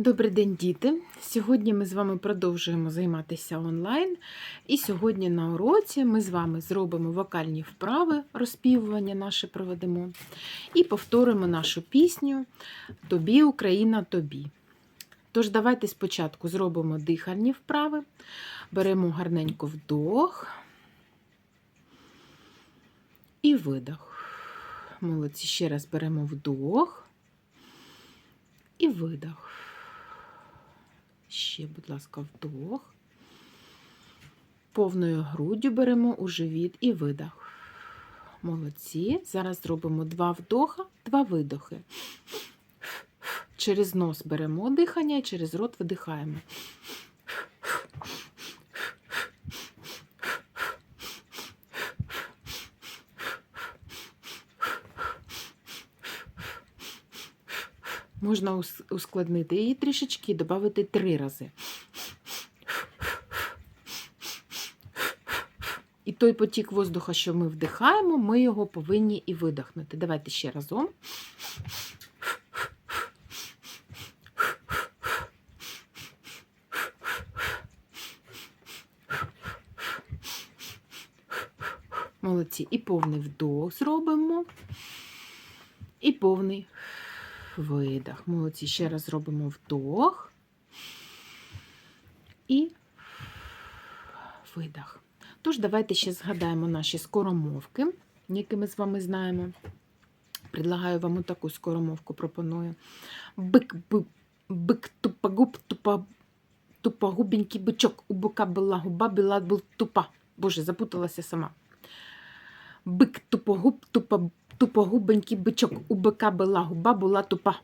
Добрий день, діти! Сьогодні ми з вами продовжуємо займатися онлайн. І сьогодні на уроці ми з вами зробимо вокальні вправи, розпівування наше проведемо, і повторимо нашу пісню Тобі, Україна, тобі. Тож, давайте спочатку зробимо дихальні вправи, беремо гарненько вдох і видох. Молодці, ще раз беремо вдох і видох. Ще, будь ласка, вдох. Повною груддю беремо у живіт і видох. Молодці. Зараз зробимо два вдоха, два видохи. Через нос беремо дихання і через рот видихаємо. Можна ускладнити її трішечки і додати три рази. І той потік воздуха, що ми вдихаємо, ми його повинні і видихнути. Давайте ще разом. Молодці. І повний вдох зробимо. І повний видох. Молодці. Ще раз зробимо вдох. І видох. Тож, давайте ще згадаємо наші скоромовки, які ми з вами знаємо. Предлагаю вам таку скоромовку пропоную. Бик, бик, бик, тупогуб, тупа, тупогубенький бичок. У бика була губа, біла був тупа. Боже, запуталася сама. Бик, тупогуб, тупа, тупогубенький бичок. У бика була губа, була тупа.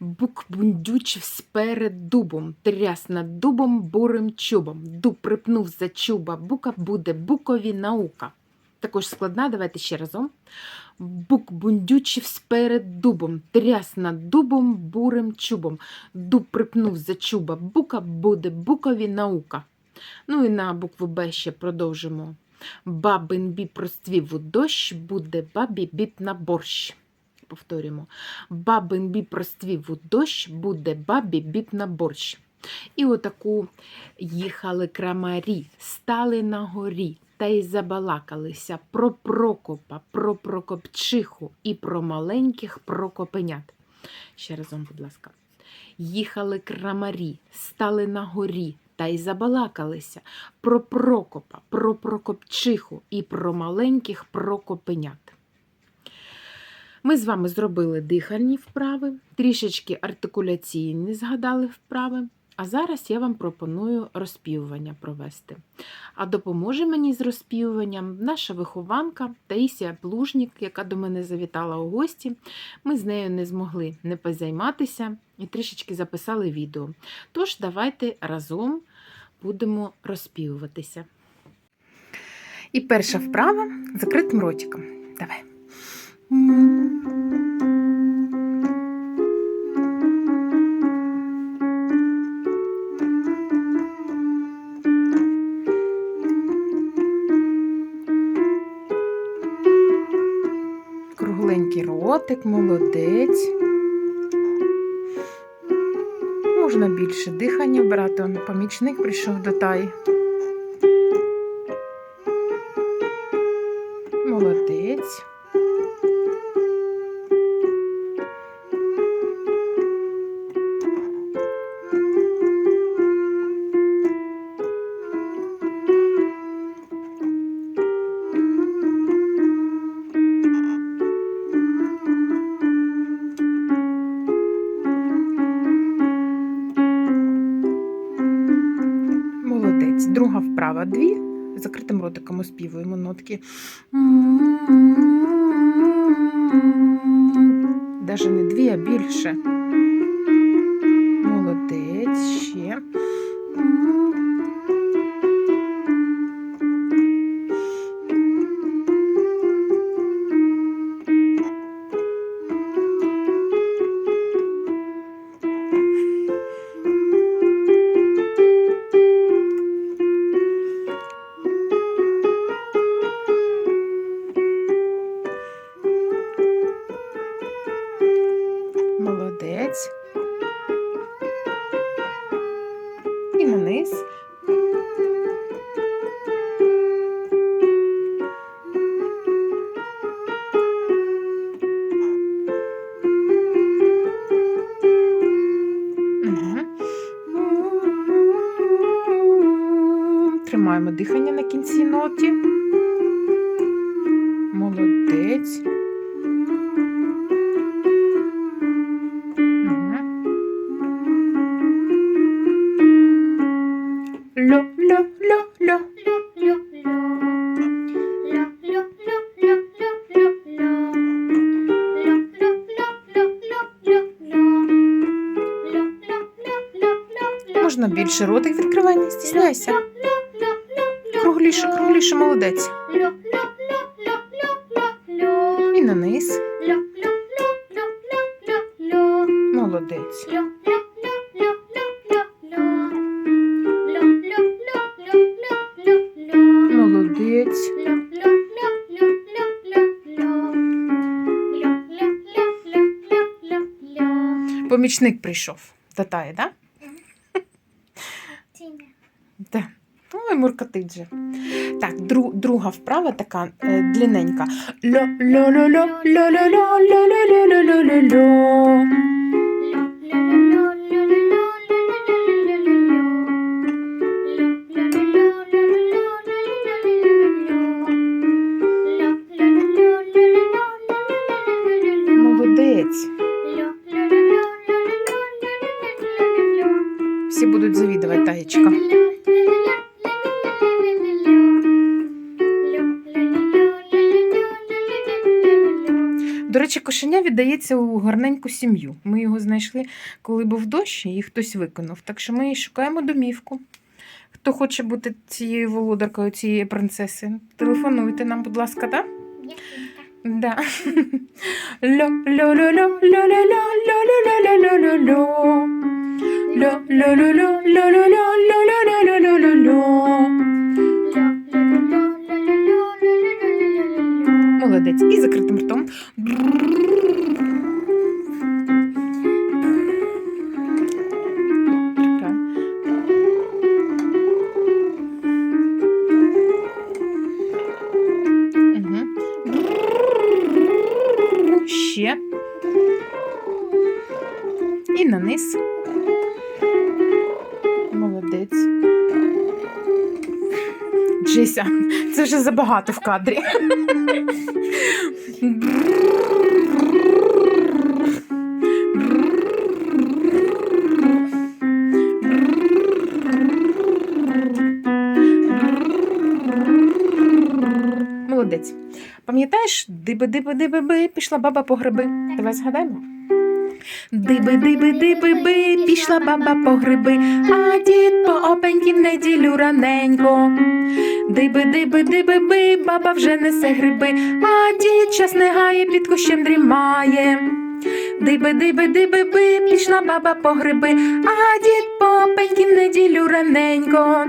Бук бундючив сперед дубом, тряс над дубом бурим чубом. Дуб припнув за чуба, бука буде букові наука. Також складна, давайте ще разом. Бук бундючив сперед дубом, тряс над дубом бурим чубом. Дуб припнув за чуба, бука буде букові наука. Ну і на букву Б ще продовжимо. Бабин біп розцвів у дощ, буде бабі біп на борщ. Повторюємо. Бабин біп розцвів у дощ, буде бабі біп на борщ. І отаку їхали крамарі, стали на горі та й забалакалися про Прокопа, про Прокопчиху і про маленьких Прокопенят. Ще разом, будь ласка. Їхали крамарі, стали на горі та й забалакалися про Прокопа, про Прокопчиху і про маленьких Прокопенят. Ми з вами зробили дихальні вправи, трішечки артикуляційні згадали вправи. А зараз я вам пропоную розпівування провести. А допоможе мені з розпівуванням наша вихованка Таїсія Плужнік, яка до мене завітала у гості. Ми з нею не змогли не позайматися і трішечки записали відео. Тож, давайте разом будемо розпівуватися. І перша вправа закритим ротиком. Давай. Ротик, молодець. Можна більше дихання брати. Помічник прийшов до таї. Закритим нотки. Даже не дві, а більше. Тримаємо дихання на кінці ноті. Молодець. Можна більше ротик відкривай, не стісняйся. Кругліше, кругліше, молодець. І на низ. Молодець. Молодець. Помічник прийшов. Татає? Да? Так. Ой, муркотить же. Так, дру, друга вправа така е, длинненька. ло речі, віддається у гарненьку сім'ю. Ми його знайшли, коли був дощ, і хтось виконав. Так що ми шукаємо домівку. Хто хоче бути цією володаркою, цієї принцеси, телефонуйте нам, будь ласка, так? Да. Ло Молодець. І закритим ртом. Вже забагато в кадрі. Молодець. Пам'ятаєш, диби-диби-диби-би, пішла баба по гриби. Давай згадаємо. Диби-диби-диби-би, пішла баба по гриби, а дід по опеньки в неділю раненько. Диби-диби-диби-би, баба вже несе гриби, а дід час не гає, під кущем дрімає. Диби, диби, диби, би, пішла баба по гриби, а дід попеньки в неділю раненько.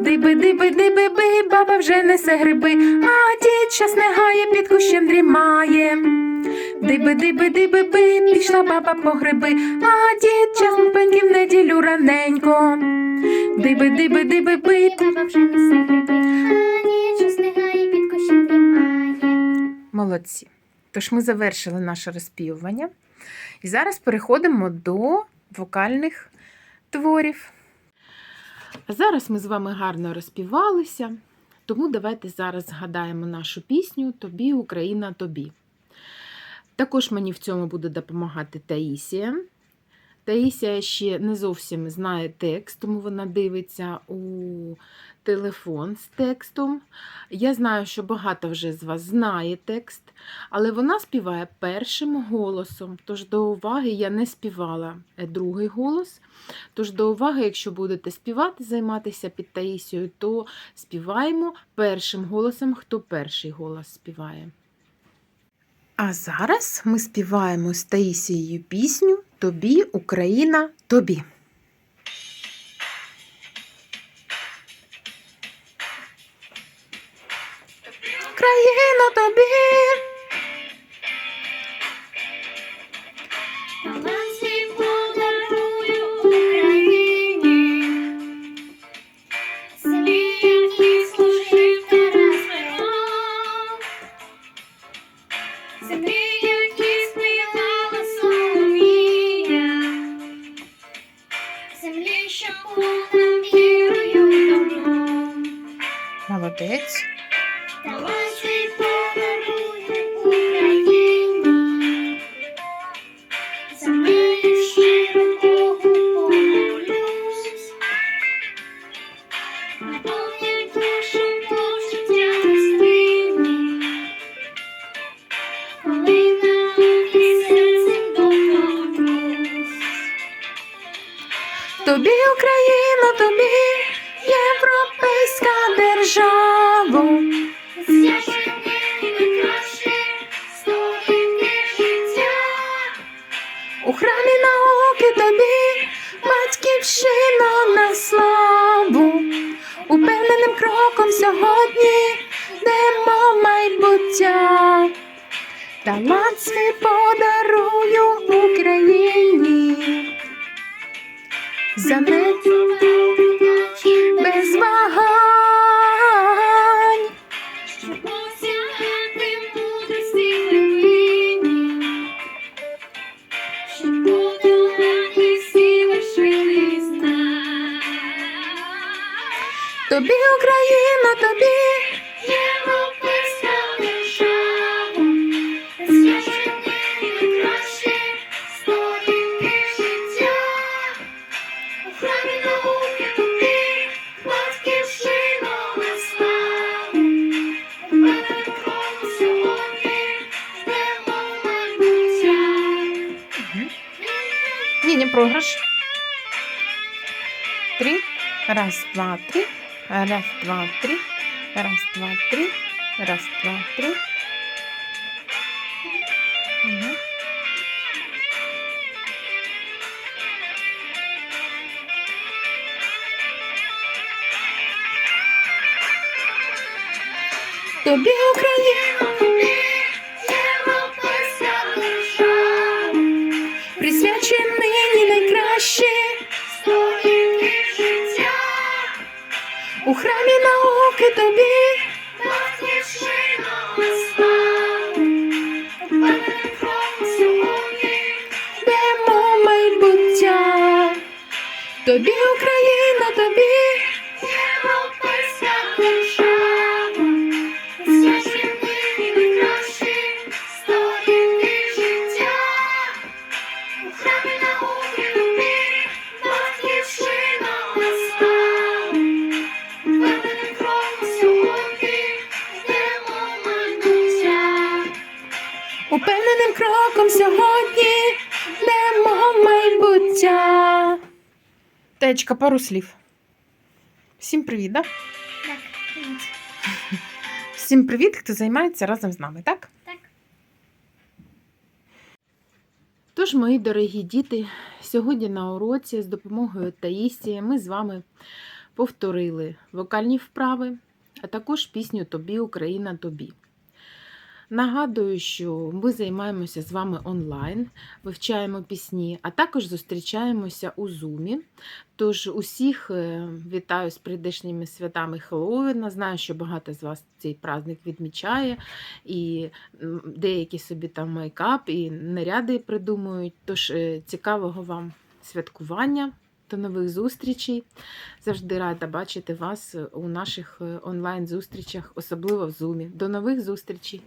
Диби, диби, диби, би, баба вже несе гриби, а дід щас не гає, під кущем дрімає. Диби, диби, диби, би, пішла баба по гриби, а дід час попеньки в неділю раненько. Диби, диби, диби, би, баба вже несе гриби, а дід щас не гає, під кущем дрімає. Молодці. Тож ми завершили наше розпівування. І зараз переходимо до вокальних творів. А зараз ми з вами гарно розпівалися, тому давайте зараз згадаємо нашу пісню Тобі, Україна, тобі. Також мені в цьому буде допомагати Таїсія. Таїсія ще не зовсім знає текст, тому вона дивиться у телефон з текстом. Я знаю, що багато вже з вас знає текст, але вона співає першим голосом. Тож до уваги я не співала другий голос. Тож до уваги, якщо будете співати, займатися під Таїсією, то співаємо першим голосом, хто перший голос співає. А зараз ми співаємо з Таїсією пісню Тобі, Україна, тобі. Молодець. Давай свій подаруй За нею щиро Богу. Наповнюй душу почуття гостинні. Коли науки серцем доторкнусь. Тобі Україна, тобі У храмі науки тобі батьківщина на славу. Упевненим кроком сьогодні йдемо майбуття. Талант свій подарую Україні. За без вагань. Тобі Україна, тобі Європейська держава, зв'язані найкраще сторінки життя. У храмі науки тобі батьківщина на славу. Впевненим кроком сьогодні йдемо майбуття. Ні, не програш. Три. Раз, два, три. Раз, два, три. Раз, два, три. Раз, два, три. Тобі Україна упевненим кроком сьогодні йдемо майбуття. Течка, пару слів. Всім привіт, да? Привіт. Всім привіт, хто займається разом з нами, так? Так. Тож, мої дорогі діти, сьогодні на уроці з допомогою Таїсії ми з вами повторили вокальні вправи, а також пісню Тобі, Україна, тобі. Нагадую, що ми займаємося з вами онлайн, вивчаємо пісні, а також зустрічаємося у Зумі. Тож усіх е, вітаю з прийдешніми святами Хеллоуіна. Знаю, що багато з вас цей праздник відмічає, і деякі собі там мейкап і наряди придумують. Тож е, цікавого вам святкування. До нових зустрічей. Завжди рада бачити вас у наших е, онлайн-зустрічах, особливо в Зумі. До нових зустрічей!